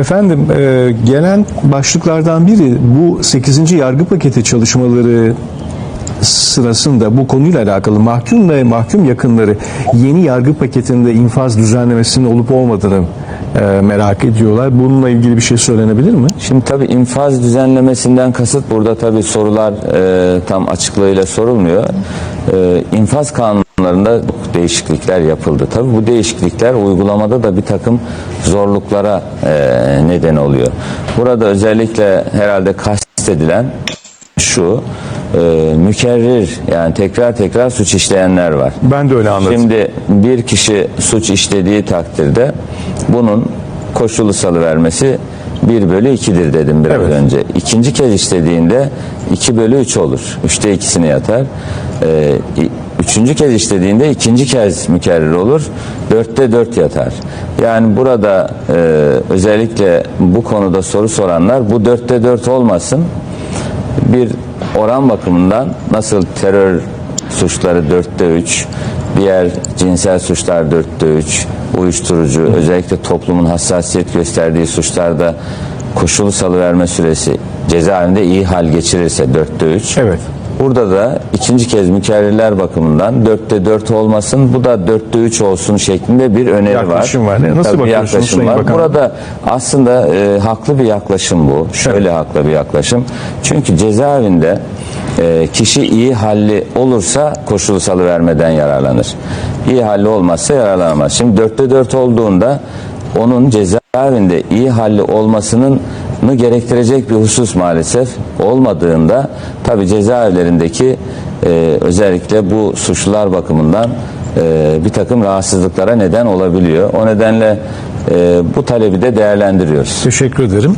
Efendim e, gelen başlıklardan biri bu 8. yargı paketi çalışmaları sırasında bu konuyla alakalı mahkum ve mahkum yakınları yeni yargı paketinde infaz düzenlemesinin olup olmadığını e, merak ediyorlar. Bununla ilgili bir şey söylenebilir mi? Şimdi tabii infaz düzenlemesinden kasıt burada tabii sorular e, tam açıklığıyla sorulmuyor. E, infaz kanunlarında değişiklikler yapıldı. Tabii bu değişiklikler uygulamada da bir takım zorluklara e, neden oluyor. Burada özellikle herhalde kastedilen şu e, mükerrir yani tekrar tekrar suç işleyenler var. Ben de öyle anladım. Şimdi bir kişi suç işlediği takdirde bunun koşulu salıvermesi 1 bölü 2'dir dedim biraz Evet. önce. İkinci kez işlediğinde 2 bölü 3 olur. Üçte ikisini yatar. İ- üçüncü kez işlediğinde ikinci kez mükerrer olur. Dörtte dört yatar. Yani burada e, özellikle bu konuda soru soranlar bu dörtte dört olmasın bir oran bakımından nasıl terör suçları dörtte üç, diğer cinsel suçlar dörtte üç, uyuşturucu, özellikle toplumun hassasiyet gösterdiği suçlarda koşulu salıverme süresi cezaevinde iyi hal geçirirse dörtte üç. Evet. Burada da ikinci kez mükerrerler bakımından dörtte dört olmasın, bu da dörtte üç olsun şeklinde bir öneri Yaklaşım var. var. Ne- nasıl Tabii bakıyorsunuz yaklaşım var. Bakan? Burada aslında e, haklı bir yaklaşım bu. Şöyle haklı bir yaklaşım. Çünkü cezaevinde e, kişi iyi halli olursa koşulu salıvermeden yararlanır. İyi halli olmazsa yararlanamaz. Şimdi dörtte dört olduğunda onun cezaevinde iyi halli olmasının mı gerektirecek bir husus maalesef olmadığında tabi cezaevlerindeki e, özellikle bu suçlular bakımından e, bir takım rahatsızlıklara neden olabiliyor. O nedenle e, bu talebi de değerlendiriyoruz. Teşekkür ederim.